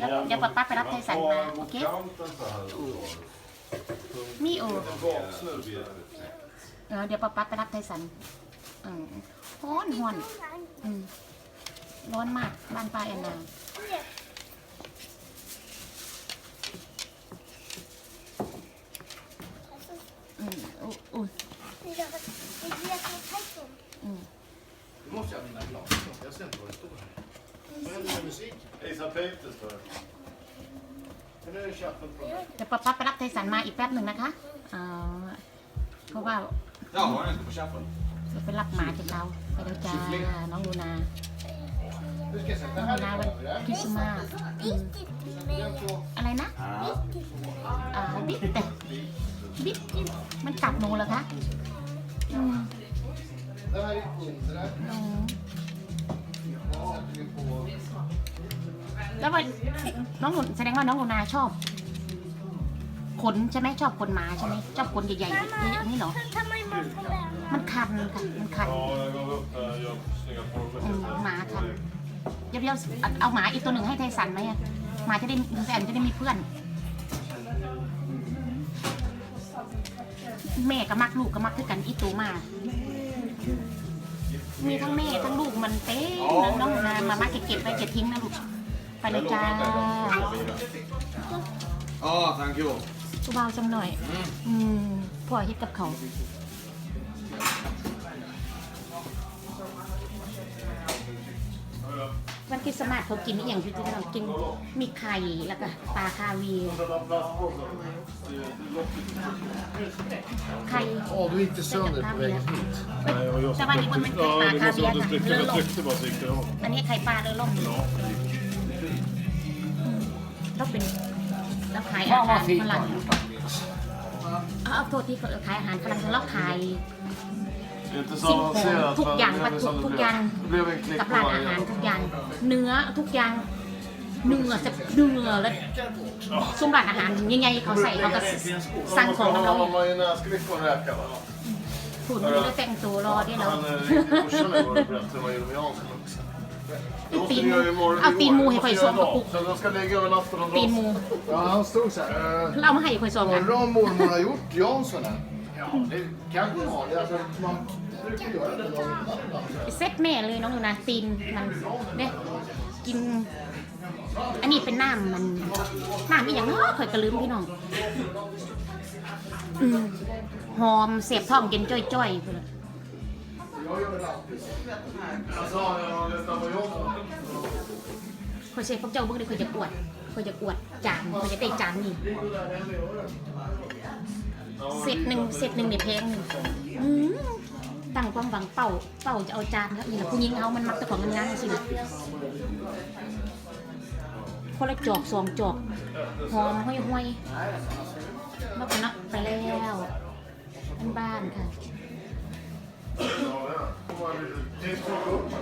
เดี๋ยวเดี๋ยวป๊าป๊าไปรับไทสันมา โอเค มีโอ้เออเดี๋ยวป๊าป๊าไปรับไทสันอืมฮ้อนฮ้อนอืมร้อนมาก บ้านป้าแอนนาอืมอุ๊ยอุ้ยอืม med musik? Ace of Pages står det. Men nu är det chatten från... เดี๋ยวป๊าป๊าไปรับไทสันมาอีกแป๊บหนึ่งนะคะเออเพราะว่า Ja, har den inte på chatten? เดี๋ยวไปรับหมาจากเราไปแล้วจ้าน้องลูนา Nu ska jag sätta น้อง här ลูนา i วัน kameran. คริสต์มาสอืม Den två. อะไรนะอ่าบิ๊กแต่บิ๊กมันกัดหนูเหรอคะอืม Den här är under där. อืม Sätter vi på... แล้ววันน้องหนูแสดงว่าน้องหนูนาชอบขนใช่ไหมชอบขนหมาใช่ไหมชอบขนใหญ่ๆแบบนี้นี่เหรอ ทำไมมันเป็นแบบนั้นมันคันค่ะมันคัน Ja, jag gav upp där. Jag snygga former. Mm, Markan. เดี๋ยวเดี๋ยวเอาหมาอีกตัวหนึ่งให้ไทสันไหมอะหมาจะได้ไทสันจะได้มีเพื่อน แม่ก็มักลูกก็มักคือกันอีตัวมา มีทั้งแม่ทั้งลูกมันเต้นน้องนามามาเก็บเก็บไปเก็บทิ้งนะลูก ไปเลยจ้า Ja, thank you. กูเบาจังหน่อย อืมพ่อเฮ็ดกับเขาววันคริสต์มาสเขากินอหย่างที่เรากินมีไข่แล้วก็ปลาคาเวียร์ Sådana plastpåsar. Det är lockigt. ไข่ Åh, du gick inte sönder på vägen hit. Nej, och jag Så var det bara med Ja, klippa det måste vara kaviar, att du tryckte. eller Jag tryckte bara så gick det av. อันนี้ไข่ปลาเลยล่ม Ja, det gick. แล้วเป็นแล้วขายอาหารฝรั่งเอาเอาโทษที่ขายอาหารฝรั่งแล้วขาย Inte så สิ่งของ avancerat. ทุกอย่าง Det วัต är ถุ som det ทุกอย่าง Det blev en klick กับ på ร้านอา varje. หารทุกอย่าง เนื้อทุกอย่างเนื้อจะเนื้อแล้วซุ้มร้านอาหารยังไงเขาใส่เขาก็ สั่งของ Man เรา ska ha majonnäsklick på en räka va? หุ่นมันก็แต่งตัวรอได้แล้ว Han är riktigt morsan igår och berättade vad Jimmy Jansson också. Det måste ตีน vi มู göra imorgon. เอาตีนมูให้ข่อยส่งกระปุก Så de ska ligga över natten och ตีนมู Ja, han stod så här. eh, แล้วเอามาให้ข่อยส่งอะ Undrar om mormor har gjort Janssonen? Ja, det kanske har. Alltså, man brukar göra det någon annan. เซ็ตแม่เลยน้องอยู่นะตีนมันเนี่ยกิน อันนี้เป็นน้ำมันน้ำอีกอย่างเนาะข่อยกระลืมพี่น้องอืมหอมเสียบท้องเย็นจ้อยๆพุ่นล่ะ Jag gör väl alltid så. Jag sa jag letar på Jansson. ข่อยเสียพวกเจ้าเบิ่งเลยข่อยจะอวดข่อยจะอวดจานข่อยจะได้จานนี่เซตหนึ่งเซตหนึ่งเนี่ยแพงหนึ่งอืมตั้งความหวังเป่าเป่าจะเอาจานครับนี่แหละผู้หญิงเอามันมักแต่ของงานๆสิคนละจอกสองจอกหอมห้อยห้อยๆมาเป็นนักไปแล้วบ้านๆค่ะ Ja, det är. Det är två grupper.